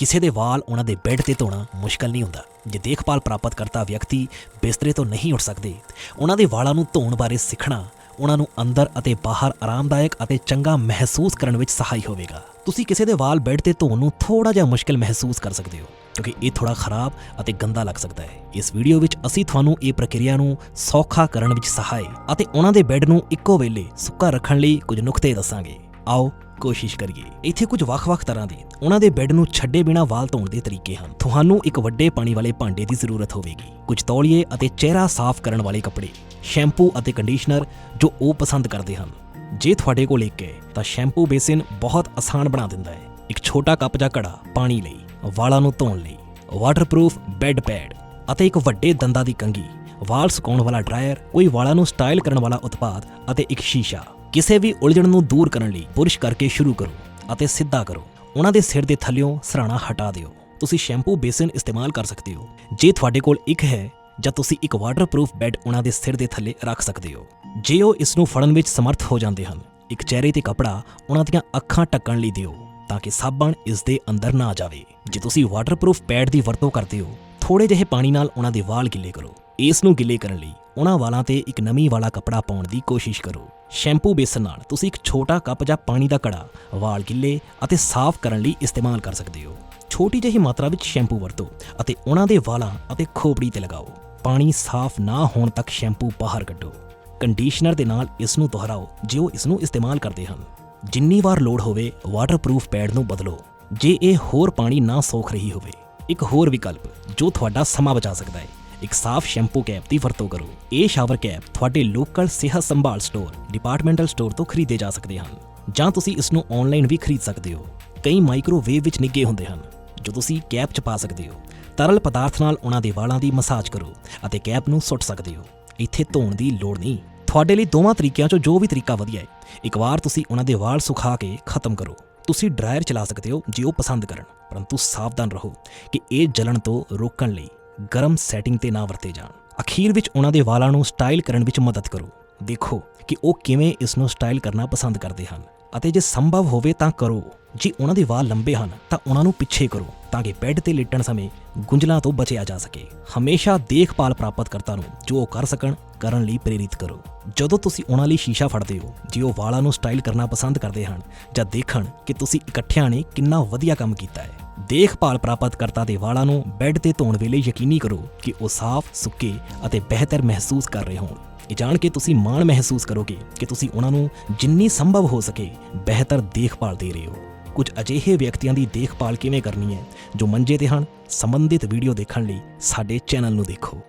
ਕਿਸੇ ਦੇ ਵਾਲ ਉਹਨਾਂ ਦੇ ਬੈੱਡ ਤੇ ਧੋਣਾ ਮੁਸ਼ਕਲ ਨਹੀਂ ਹੁੰਦਾ। ਜੇ ਦੇਖਭਾਲ ਪ੍ਰਾਪਤ ਕਰਤਾ ਵਿਅਕਤੀ ਬਿਸਤਰੇ ਤੋਂ ਨਹੀਂ ਉੱਠ ਸਕਦੇ, ਉਹਨਾਂ ਦੇ ਵਾਲਾਂ ਨੂੰ ਧੋਣ ਬਾਰੇ ਸਿੱਖਣਾ ਉਹਨਾਂ ਨੂੰ ਅੰਦਰ ਅਤੇ ਬਾਹਰ ਆਰਾਮਦਾਇਕ ਅਤੇ ਚੰਗਾ ਮਹਿਸੂਸ ਕਰਨ ਵਿੱਚ ਸਹਾਈ ਹੋਵੇਗਾ। ਤੁਸੀਂ ਕਿਸੇ ਦੇ ਵਾਲ ਬੈੱਡ ਤੇ ਧੋਣ ਨੂੰ ਥੋੜਾ ਜਿਹਾ ਮੁਸ਼ਕਲ ਮਹਿਸੂਸ ਕਰ ਸਕਦੇ ਹੋ, ਕਿਉਂਕਿ ਇਹ ਥੋੜਾ ਖਰਾਬ ਅਤੇ ਗੰਦਾ ਲੱਗ ਸਕਦਾ ਹੈ। ਇਸ ਵੀਡੀਓ ਵਿੱਚ ਅਸੀਂ ਤੁਹਾਨੂੰ ਇਹ ਪ੍ਰਕਿਰਿਆ ਨੂੰ ਸੌਖਾ ਕਰਨ ਵਿੱਚ ਸਹਾਈ ਅਤੇ ਉਹਨਾਂ ਦੇ ਬੈੱਡ ਨੂੰ ਇੱਕੋ ਵੇਲੇ ਸੁੱਕਾ ਰੱਖਣ ਲਈ ਕੁਝ ਨੁਕਤੇ ਦੱਸਾਂਗੇ। ਆਓ ਕੋਸ਼ਿਸ਼ ਕਰੀਏ। ਇੱਥੇ ਕੁਝ ਵੱਖ-ਵੱਖ ਤਰ੍ਹਾਂ ਦੇ, ਉਹਨਾਂ ਦੇ ਬੈੱਡ ਨੂੰ ਛੱਡੇ ਬਿਨਾ ਵਾਲ ਧੋਣ ਦੇ ਤਰੀਕੇ ਹਨ। ਤੁਹਾਨੂੰ ਇੱਕ ਵੱਡੇ ਪਾਣੀ ਵਾਲੇ ਭਾਂਡੇ ਦੀ ਜ਼ਰੂਰਤ ਹੋਵੇਗੀ। ਕੁਝ ਤੌਲੀਏ ਅਤੇ ਚਿਹਰਾ ਸਾਫ਼ ਕਰਨ ਵਾਲੇ ਕੱਪੜੇ, ਸ਼ੈਂਪੂ ਅਤੇ ਕੰਡੀਸ਼ਨਰ ਜੋ ਉਹ ਪਸੰਦ ਕਰਦੇ ਹਨ। ਜੇ ਤੁਹਾਡੇ ਕੋਲ ਇੱਕ ਹੈ, ਤਾਂ ਸ਼ੈਂਪੂ ਬੇਸਿਨ ਬਹੁਤ ਆਸਾਨ ਬਣਾ ਦਿੰਦਾ ਹੈ। ਇੱਕ ਛੋਟਾ ਕੱਪ ਜਾਂ ਘੜਾ ਪਾਣੀ ਲਈ, ਵਾਲਾਂ ਨੂੰ ਧੋਣ ਲਈ ਵਾਟਰਪ੍ਰੂਫ ਬੈੱਡ ਪੈਡ ਅਤੇ ਇੱਕ ਵੱਡੇ ਦੰਦਾਂ ਦੀ ਕੰਘੀ, ਵਾਲ ਸੁਕਾਉਣ ਵਾਲਾ ਡਰਾਇਰ, ਕੋਈ ਵਾਲਾਂ ਨੂੰ ਸਟਾਈਲ ਕਰਨ ਵਾਲਾ ਉਤਪਾਦ ਅਤੇ ਇੱਕ ਸ਼ੀਸ਼ਾ। ਕਿਸੇ ਵੀ ਉਲਝਣ ਨੂੰ ਦੂਰ ਕਰਨ ਲਈ ਬੁਰਸ਼ ਕਰਕੇ ਸ਼ੁਰੂ ਕਰੋ ਅਤੇ ਸਿੱਧਾ ਕਰੋ। ਉਹਨਾਂ ਦੇ ਸਿਰ ਦੇ ਥੱਲਿਓਂ ਸਰਾਣਾ ਹਟਾ ਦਿਓ। ਤੁਸੀਂ ਸ਼ੈਂਪੂ, ਬੇਸਿਨ ਇਸਤੇਮਾਲ ਕਰ ਸਕਦੇ ਹੋ। ਜੇ ਤੁਹਾਡੇ ਕੋਲ ਇੱਕ ਹੈ, ਜਾਂ ਤੁਸੀਂ ਇੱਕ ਵਾਟਰਪ੍ਰੂਫ ਬੈੱਡ ਉਹਨਾਂ ਦੇ ਸਿਰ ਦੇ ਥੱਲੇ ਰੱਖ ਸਕਦੇ ਹੋ। ਜੇ ਉਹ ਇਸ ਨੂੰ ਫੜਨ ਵਿੱਚ ਸਮਰੱਥ ਹੋ ਜਾਂਦੇ ਹਨ, ਇੱਕ ਚਿਹਰੇ ਤੇ ਕਪੜਾ ਉਹਨਾਂ ਦੀਆਂ ਅੱਖਾਂ ਢੱਕਣ ਲਈ ਦਿਓ, ਤਾਂ ਕਿ ਸਾਬਣ ਇਸ ਦੇ ਅੰਦਰ ਨਾ ਜਾਵੇ। ਜੇ ਤੁਸੀਂ ਵਾਟਰਪ੍ਰੂਫ ਪੈਡ ਦੀ ਵਰਤੋਂ ਕਰਦੇ ਹੋ ਥੋੜੇ ਜਿਹੇ ਪਾਣੀ ਨਾਲ ਉਹਨਾਂ ਦੇ ਵਾਲ ਗਿੱਲੇ ਕਰੋ। ਇਸ ਨੂੰ ਗਿੱਲੇ ਕਰਨ ਲਈ ਉਹਨਾਂ ਵਾਲਾਂ ਤੇ ਇੱਕ ਨਮੀ ਵਾਲਾ ਕੱਪੜਾ ਪਾਉਣ ਦੀ ਕੋਸ਼ਿਸ਼ ਕਰੋ। ਸ਼ੈਂਪੂ ਬੇਸਨ ਨਾਲ ਤੁਸੀਂ ਇੱਕ ਛੋਟਾ ਕੱਪ ਜਾਂ ਪਾਣੀ ਦਾ ਘੜਾ ਵਾਲ ਗਿੱਲੇ ਅਤੇ ਸਾਫ਼ ਕਰਨ ਲਈ ਇਸਤੇਮਾਲ ਕਰ ਸਕਦੇ ਹੋ। ਛੋਟੀ ਜਿਹੀ ਮਾਤਰਾ ਵਿੱਚ ਸ਼ੈਂਪੂ ਵਰਤੋ ਅਤੇ ਉਹਨਾਂ ਦੇ ਵਾਲਾਂ ਅਤੇ ਖੋਪੜੀ ਤੇ ਲਗਾਓ। ਪਾਣੀ ਸਾਫ਼ ਨਾ ਹੋਣ ਤੱਕ ਸ਼ੈਂਪੂ ਬਾਹਰ ਕੱਢੋ। ਕੰਡੀਸ਼ਨਰ ਦੇ ਨਾਲ ਇਸ ਨੂੰ ਦੁਹਰਾਓ, ਜੇ ਉਹ ਇਸ ਨੂੰ ਇਸਤੇਮਾਲ ਕਰਦੇ ਹਨ। ਜਿੰਨੀ ਵਾਰ ਲੋੜ ਹੋਵੇ ਵਾਟਰਪ੍ਰੂਫ ਪੈਡ ਨੂੰ ਬਦਲੋ, ਜੇ ਇਹ ਹੋਰ ਪਾਣੀ ਨਾ ਸੋਖ ਰਹੀ ਹੋਵੇ। ਇੱਕ ਹੋਰ ਵਿਕਲਪ ਜੋ ਤੁਹਾਡਾ ਸਮਾਂ ਬਚਾ ਸਕਦਾ ਹੈ। ਇੱਕ ਸਾਫ਼ ਸ਼ੈਂਪੂ ਕੈਪ ਦੀ ਵਰਤੋਂ ਕਰੋ। ਇਹ ਸ਼ਾਵਰ ਕੈਪ ਤੁਹਾਡੇ ਲੋਕਲ ਸਿਹਤ ਸੰਭਾਲ ਸਟੋਰ ਡਿਪਾਰਟਮੈਂਟਲ ਸਟੋਰ ਤੋਂ ਖਰੀਦੇ ਜਾ ਸਕਦੇ ਹਨ, ਜਾਂ ਤੁਸੀਂ ਇਸ ਨੂੰ ਆਨਲਾਈਨ ਵੀ ਖਰੀਦ ਸਕਦੇ ਹੋ। ਕਈ ਮਾਈਕ੍ਰੋਵੇਵ ਵਿੱਚ ਨਿੱਘੇ ਹੁੰਦੇ ਹਨ। ਜੋ ਤੁਸੀਂ ਕੈਪ 'ਚ ਪਾ ਸਕਦੇ ਹੋ, ਤਰਲ ਪਦਾਰਥ ਨਾਲ ਉਹਨਾਂ ਦੇ ਵਾਲਾਂ ਦੀ ਮਸਾਜ ਕਰੋ ਅਤੇ ਕੈਪ ਨੂੰ ਸੁੱਟ ਸਕਦੇ ਹੋ। ਇੱਥੇ ਧੋਣ ਦੀ ਲੋੜ ਨਹੀਂ। ਤੁਹਾਡੇ ਲਈ ਦੋਵਾਂ ਤਰੀਕਿਆਂ 'ਚੋਂ ਜੋ ਵੀ ਤਰੀਕਾ ਵਧੀਆ ਹੈ, ਇੱਕ ਵਾਰ ਤੁਸੀਂ ਉਹਨਾਂ ਦੇ ਵਾਲ ਸੁਖਾ ਕੇ ਖਤਮ ਕਰੋ। ਤੁਸੀਂ ਡਰਾਇਰ ਚਲਾ ਸਕਦੇ ਹੋ ਜੇ ਉਹ ਪਸੰਦ ਕਰਨ, ਪਰੰਤੂ ਸਾਵਧਾਨ ਰਹੋ ਕਿ ਇਹ ਜਲਣ ਤੋਂ ਰੋਕਣ ਲਈ। ਗਰਮ ਸੈਟਿੰਗ ਤੇ ਨਾ ਵਰਤੇ ਜਾਣ। ਅਖੀਰ ਵਿੱਚ ਉਹਨਾਂ ਦੇ ਵਾਲਾਂ ਨੂੰ ਸਟਾਈਲ ਕਰਨ ਵਿੱਚ ਮਦਦ ਕਰੋ। ਦੇਖੋ ਕਿ ਉਹ ਕਿਵੇਂ ਇਸ ਨੂੰ ਸਟਾਈਲ ਕਰਨਾ ਪਸੰਦ ਕਰਦੇ ਹਨ। ਅਤੇ ਜੇ ਸੰਭਵ ਹੋਵੇ ਤਾਂ ਕਰੋ। ਜੇ ਉਹਨਾਂ ਦੇ ਵਾਲ ਲੰਬੇ ਹਨ, ਤਾਂ ਉਹਨਾਂ ਨੂੰ ਪਿੱਛੇ ਕਰੋ, ਤਾਂ ਕਿ ਬੈੱਡ ਤੇ ਲੇਟਣ ਸਮੇਂ ਗੁੰਝਲਾਂ ਤੋਂ ਬਚਿਆ ਜਾ ਸਕੇ। ਹਮੇਸ਼ਾ ਦੇਖਭਾਲ ਪ੍ਰਾਪਤ ਕਰਤਾ ਨੂੰ ਜੋ ਉਹ ਕਰ ਸਕਣ, ਕਰਨ ਲਈ ਪ੍ਰੇਰਿਤ ਕਰੋ। ਜਦੋਂ ਤੁਸੀਂ ਉਹਨਾਂ ਲਈ ਸ਼ੀਸ਼ਾ ਫੜਦੇ ਹੋ, ਜੇ ਉਹ ਵਾਲਾਂ ਨੂੰ ਸਟਾਈਲ ਕਰਨਾ ਪਸੰਦ ਕਰਦੇ ਹਨ, ਜਾਂ ਦੇਖਣ ਕਿ ਤੁਸੀਂ ਇਕੱਠਿਆਂ ਨੇ ਕਿੰਨਾ ਵਧੀਆ ਕੰਮ ਕੀਤਾ ਹੈ। ਦੇਖਭਾਲ ਪ੍ਰਾਪਤ ਕਰਤਾ ਦੇ ਵਾਲਾਂ ਨੂੰ ਬੈੱਡ ਤੇ ਧੋਣ ਵੇਲੇ ਯਕੀਨੀ ਕਰੋ ਕਿ ਉਹ ਸਾਫ਼, ਸੁੱਕੇ ਅਤੇ ਬਿਹਤਰ ਮਹਿਸੂਸ ਕਰ ਰਹੇ ਹੋਣ। ਇਹ ਜਾਣ ਕੇ ਤੁਸੀਂ ਮਾਣ ਮਹਿਸੂਸ ਕਰੋਗੇ ਕਿ ਤੁਸੀਂ ਉਹਨਾਂ ਨੂੰ ਜਿੰਨੀ ਸੰਭਵ ਹੋ ਸਕੇ ਬਿਹਤਰ ਦੇਖਭਾਲ ਦੇ ਰਹੇ ਹੋ। ਕੁਝ ਅਜਿਹੇ ਵਿਅਕਤੀਆਂ ਦੀ ਦੇਖਭਾਲ ਕਿਵੇਂ ਕਰਨੀ ਹੈ, ਜੋ ਮੰਜੇ ਤੇ ਹਨ, ਸੰਬੰਧਿਤ ਵੀਡੀਓ ਦੇਖਣ ਲਈ ਸਾਡੇ ਚੈਨਲ ਨੂੰ ਦੇਖੋ।